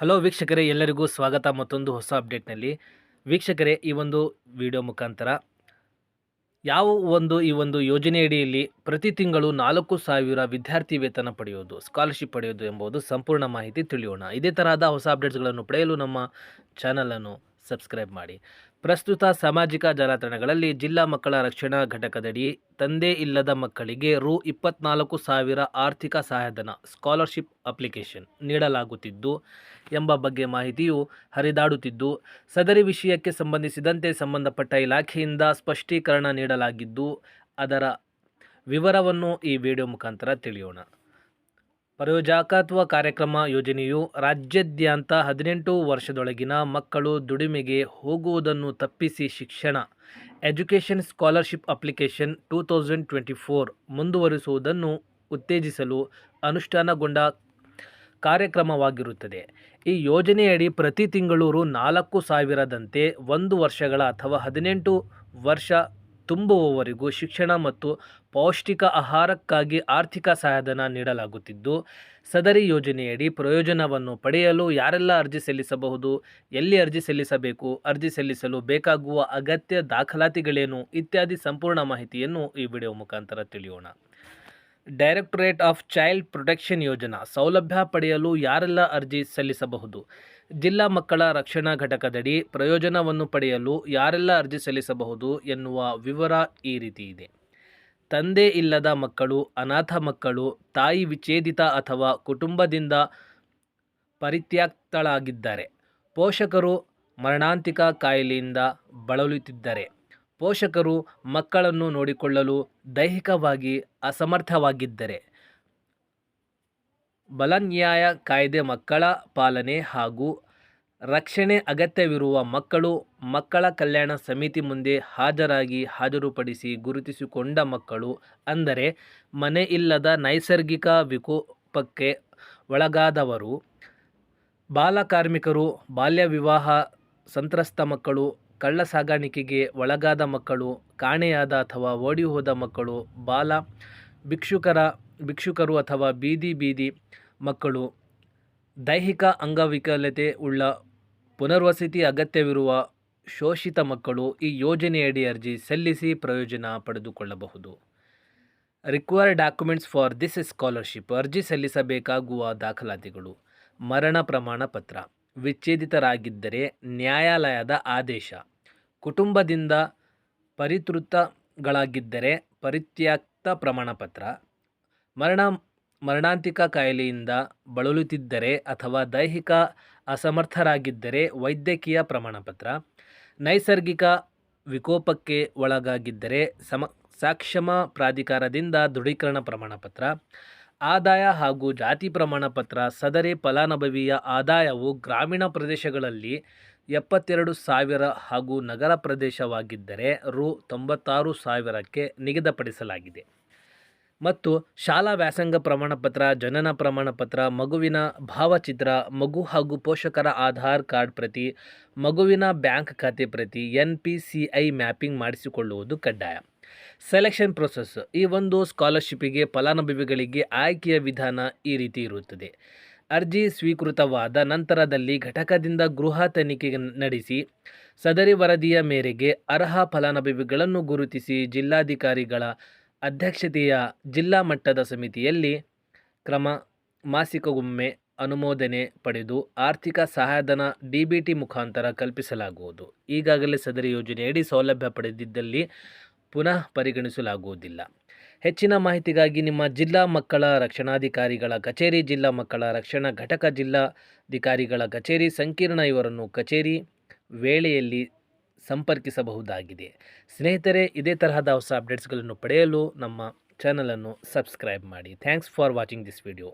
Hello ವೀಕ್ಷಕರೇ, ಎಲ್ಲರಿಗೂ ಸ್ವಾಗತ. ಮತ್ತೊಂದು ಹೊಸ ಅಪ್ಡೇಟ್ನಲ್ಲಿ ವೀಕ್ಷಕರೇ, ಈ ಒಂದು ವಿಡಿಯೋ ಮುಖಾಂತರ ಯಾವ ಒಂದು, ಈ ಒಂದು ಯೋಜನೆಯಡಿಯಲ್ಲಿ ಪ್ರತಿ ತಿಂಗಳು ನಾಲ್ಕು ಸಾವಿರ ವಿದ್ಯಾರ್ಥಿ ವೇತನ ಪಡೆಯೋದು ಸ್ಕಾಲರ್ಶಿಪ್ ಪಡೆಯೋದು ಎಂಬುದು ಸಂಪೂರ್ಣ ಮಾಹಿತಿ ತಿಳಿಯೋಣ. ಇದೇ ತರಹದ ಹೊಸ ಅಪ್ಡೇಟ್ಸ್ಗಳನ್ನು ಪಡೆಯಲು ನಮ್ಮ ಚಾನಲನ್ನು ಸಬ್ಸ್ಕ್ರೈಬ್ ಮಾಡಿ. ಪ್ರಸ್ತುತ ಸಾಮಾಜಿಕ ಜಾಲತಾಣಗಳಲ್ಲಿ ಜಿಲ್ಲಾ ಮಕ್ಕಳ ರಕ್ಷಣಾ ಘಟಕದಡಿ ತಂದೆ ಇಲ್ಲದ ಮಕ್ಕಳಿಗೆ ರು ಇಪ್ಪತ್ನಾಲ್ಕು ಸಾವಿರ ಆರ್ಥಿಕ ಸಹಾಯಧನ ಸ್ಕಾಲರ್ಶಿಪ್ ಅಪ್ಲಿಕೇಶನ್ ನೀಡಲಾಗುತ್ತಿದ್ದು ಎಂಬ ಬಗ್ಗೆ ಮಾಹಿತಿಯು ಹರಿದಾಡುತ್ತಿದ್ದು, ಸದರಿ ವಿಷಯಕ್ಕೆ ಸಂಬಂಧಿಸಿದಂತೆ ಸಂಬಂಧಪಟ್ಟ ಇಲಾಖೆಯಿಂದ ಸ್ಪಷ್ಟೀಕರಣ ನೀಡಲಾಗಿದ್ದು, ಅದರ ವಿವರವನ್ನು ಈ ವಿಡಿಯೋ ಮುಖಾಂತರ ತಿಳಿಯೋಣ. ಪರೋಜಾಕತ್ವ ಕಾರ್ಯಕ್ರಮ ಯೋಜನೆಯು ರಾಜ್ಯಾದ್ಯಂತ ಹದಿನೆಂಟು ವರ್ಷದೊಳಗಿನ ಮಕ್ಕಳು ದುಡಿಮೆಗೆ ಹೋಗುವುದನ್ನು ತಪ್ಪಿಸಿ ಶಿಕ್ಷಣ, education scholarship application two thousand twenty four ಮುಂದುವರಿಸುವುದನ್ನು ಉತ್ತೇಜಿಸಲು ಅನುಷ್ಠಾನಗೊಂಡ ಕಾರ್ಯಕ್ರಮವಾಗಿರುತ್ತದೆ. ಈ ಯೋಜನೆಯಡಿ ಪ್ರತಿ ತಿಂಗಳು ರು ನಾಲ್ಕು ಸಾವಿರದಂತೆ ಒಂದು ವರ್ಷಗಳ ಅಥವಾ ಹದಿನೆಂಟು ವರ್ಷ ತುಂಬುವವರೆಗೂ ಶಿಕ್ಷಣ ಮತ್ತು ಪೌಷ್ಟಿಕ ಆಹಾರಕ್ಕಾಗಿ ಆರ್ಥಿಕ ಸಹಾಯಧನ ನೀಡಲಾಗುತ್ತಿದ್ದು, ಸದರಿ ಯೋಜನೆಯಡಿ ಪ್ರಯೋಜನವನ್ನು ಪಡೆಯಲು ಯಾರೆಲ್ಲ ಅರ್ಜಿ ಸಲ್ಲಿಸಬಹುದು, ಎಲ್ಲಿ ಅರ್ಜಿ ಸಲ್ಲಿಸಬೇಕು, ಅರ್ಜಿ ಸಲ್ಲಿಸಲು ಬೇಕಾಗುವ ಅಗತ್ಯ ದಾಖಲಾತಿಗಳೇನು, ಇತ್ಯಾದಿ ಸಂಪೂರ್ಣ ಮಾಹಿತಿಯನ್ನು ಈ ವಿಡಿಯೋ ಮುಖಾಂತರ ತಿಳಿಯೋಣ. ಡೈರೆಕ್ಟೊರೇಟ್ ಆಫ್ ಚೈಲ್ಡ್ ಪ್ರೊಟೆಕ್ಷನ್ ಯೋಜನಾ ಸೌಲಭ್ಯ ಪಡೆಯಲು ಯಾರೆಲ್ಲ ಅರ್ಜಿ ಸಲ್ಲಿಸಬಹುದು? ಜಿಲ್ಲಾ ಮಕ್ಕಳ ರಕ್ಷಣಾ ಘಟಕದಡಿ ಪ್ರಯೋಜನವನ್ನು ಪಡೆಯಲು ಯಾರೆಲ್ಲ ಅರ್ಜಿ ಸಲ್ಲಿಸಬಹುದು ಎನ್ನುವ ವಿವರ ಈ ರೀತಿ ಇದೆ. ತಂದೆ ಇಲ್ಲದ ಮಕ್ಕಳು, ಅನಾಥ ಮಕ್ಕಳು, ತಾಯಿ ವಿಚ್ಛೇದಿತ ಅಥವಾ ಕುಟುಂಬದಿಂದ ಪರಿತ್ಯಕ್ತಳಾಗಿದ್ದಾರೆ. ಪೋಷಕರು ಮರಣಾಂತಿಕ ಕಾಯಿಲೆಯಿಂದ ಬಳಲುತ್ತಿದ್ದರೆ. ಪೋಷಕರು ಮಕ್ಕಳನ್ನು ನೋಡಿಕೊಳ್ಳಲು ದೈಹಿಕವಾಗಿ ಅಸಮರ್ಥವಾಗಿದ್ದರೆ. ಬಲನ್ಯಾಯ ಕಾಯ್ದೆ ಮಕ್ಕಳ ಪಾಲನೆ ಹಾಗೂ ರಕ್ಷಣೆ ಅಗತ್ಯವಿರುವ ಮಕ್ಕಳು ಮಕ್ಕಳ ಕಲ್ಯಾಣ ಸಮಿತಿ ಮುಂದೆ ಹಾಜರಾಗಿ ಹಾಜರುಪಡಿಸಿ ಗುರುತಿಸಿಕೊಂಡ ಮಕ್ಕಳು ಅಂದರೆ ಮನೆ ಇಲ್ಲದ ನೈಸರ್ಗಿಕ ವಿಕೋಪಕ್ಕೆ ಒಳಗಾದವರು ಬಾಲಕಾರ್ಮಿಕರು ಬಾಲ್ಯ ವಿವಾಹ ಸಂತ್ರಸ್ತ ಮಕ್ಕಳು ಕಳ್ಳ ಸಾಗಾಣಿಕೆಗೆ ಒಳಗಾದ ಮಕ್ಕಳು, ಕಾಣೆಯಾದ ಅಥವಾ ಓಡಿ ಹೋದ ಮಕ್ಕಳು, ಬಾಲ ಭಿಕ್ಷುಕರ, ಭಿಕ್ಷುಕರು ಅಥವಾ ಬೀದಿ ಬೀದಿ ಮಕ್ಕಳು, ದೈಹಿಕ ಅಂಗವಿಕಲತೆ ಉಳ್ಳ ಪುನರ್ವಸತಿ ಅಗತ್ಯವಿರುವ ಶೋಷಿತ ಮಕ್ಕಳು ಈ ಯೋಜನೆಯಡಿ ಅರ್ಜಿ ಸಲ್ಲಿಸಿ ಪ್ರಯೋಜನ ಪಡೆದುಕೊಳ್ಳಬಹುದು. Required documents for this scholarship ಅರ್ಜಿ ಸಲ್ಲಿಸಬೇಕಾಗುವ ದಾಖಲಾತಿಗಳು. ಮರಣ ಪ್ರಮಾಣ ಪತ್ರ ವಿಚ್ಛೇದಿತರಾಗಿದ್ದರೆ ನ್ಯಾಯಾಲಯದ ಆದೇಶ. ಕುಟುಂಬದಿಂದ ಪರಿತೃತಗಳಾಗಿದ್ದರೆ ಪರಿತ್ಯಕ್ತ ಪ್ರಮಾಣಪತ್ರ. ಮರಣ, ಮರಣಾಂತಿಕ ಕಾಯಿಲೆಯಿಂದ ಬಳಲುತ್ತಿದ್ದರೆ ಅಥವಾ ದೈಹಿಕ ಅಸಮರ್ಥರಾಗಿದ್ದರೆ ವೈದ್ಯಕೀಯ ಪ್ರಮಾಣಪತ್ರ. ನೈಸರ್ಗಿಕ ವಿಕೋಪಕ್ಕೆ ಒಳಗಾಗಿದ್ದರೆ ಸಮ ಸಾಕ್ಷಮ ಪ್ರಾಧಿಕಾರದಿಂದ ದೃಢೀಕರಣ ಪ್ರಮಾಣಪತ್ರ. ಆದಾಯ ಹಾಗೂ ಜಾತಿ ಪ್ರಮಾಣಪತ್ರ ಸದರಿ ಫಲಾನುಭವಿಯ ಆದಾಯವು ಗ್ರಾಮೀಣ ಪ್ರದೇಶಗಳಲ್ಲಿ ಎಪ್ಪತ್ತೆರಡು ಸಾವಿರ ಹಾಗೂ ನಗರ ಪ್ರದೇಶವಾಗಿದ್ದರೆ ರು ತೊಂಬತ್ತಾರು ಸಾವಿರಕ್ಕೆ ನಿಗದಿಪಡಿಸಲಾಗಿದೆ. ಮತ್ತು ಶಾಲಾ ವ್ಯಾಸಂಗ ಪ್ರಮಾಣಪತ್ರ ಜನನ ಪ್ರಮಾಣಪತ್ರ ಮಗುವಿನ ಭಾವಚಿತ್ರ, ಮಗು ಹಾಗೂ ಪೋಷಕರ ಆಧಾರ್ ಕಾರ್ಡ್ ಪ್ರತಿ, ಮಗುವಿನ ಬ್ಯಾಂಕ್ ಖಾತೆ ಪ್ರತಿ, N P C I mapping ಮಾಡಿಸಿಕೊಳ್ಳುವುದು ಕಡ್ಡಾಯ. ಸೆಲೆಕ್ಷನ್ ಪ್ರೊಸೆಸ್ ಈ ಒಂದು ಸ್ಕಾಲರ್ಶಿಪ್ಪಿಗೆ ಫಲಾನುಭವಿಗಳಿಗೆ ಆಯ್ಕೆಯ ವಿಧಾನ ಈ ರೀತಿ ಇರುತ್ತದೆ. ಅರ್ಜಿ ಸ್ವೀಕೃತವಾದ ನಂತರದಲ್ಲಿ ಘಟಕದಿಂದ ಗೃಹ ತನಿಖೆ ನಡೆಸಿ, ಸದರಿ ವರದಿಯ ಮೇರೆಗೆ ಅರ್ಹ ಫಲಾನುಭವಿಗಳನ್ನು ಗುರುತಿಸಿ ಜಿಲ್ಲಾಧಿಕಾರಿಗಳ ಅಧ್ಯಕ್ಷತೆಯ ಜಿಲ್ಲಾ ಮಟ್ಟದ ಸಮಿತಿಯಲ್ಲಿ ಕ್ರಮ, ಮಾಸಿಕಗೊಮ್ಮೆ ಅನುಮೋದನೆ ಪಡೆದು ಆರ್ಥಿಕ ಸಹಾಯಧನ ಡಿ ಬಿ ಟಿ ಮುಖಾಂತರ ಕಲ್ಪಿಸಲಾಗುವುದು. ಈಗಾಗಲೇ ಸದರಿ ಯೋಜನೆಯಡಿ ಸೌಲಭ್ಯ ಪಡೆದಿದ್ದಲ್ಲಿ ಪುನಃ ಪರಿಗಣಿಸಲಾಗುವುದಿಲ್ಲ. ಹೆಚ್ಚಿನ ಮಾಹಿತಿಗಾಗಿ ನಿಮ್ಮ ಜಿಲ್ಲಾ ಮಕ್ಕಳ ರಕ್ಷಣಾಧಿಕಾರಿಗಳ ಕಚೇರಿ, ಜಿಲ್ಲಾ ಮಕ್ಕಳ ರಕ್ಷಣಾ ಘಟಕ, ಜಿಲ್ಲಾಧಿಕಾರಿಗಳ ಕಚೇರಿ, ಸಂಕೀರ್ಣ ಇವರನ್ನು ಕಚೇರಿ ವೇಳೆಯಲ್ಲಿ ಸಂಪರ್ಕಿಸಬಹುದಾಗಿದೆ. ಸ್ನೇಹಿತರೆ, ಇದೇ ತರಹದ ಹೊಸ ಅಪ್ಡೇಟ್ಸ್ಗಳನ್ನು ಪಡೆಯಲು ನಮ್ಮ ಚಾನಲನ್ನು ಸಬ್ಸ್ಕ್ರೈಬ್ ಮಾಡಿ. Thanks for watching this video.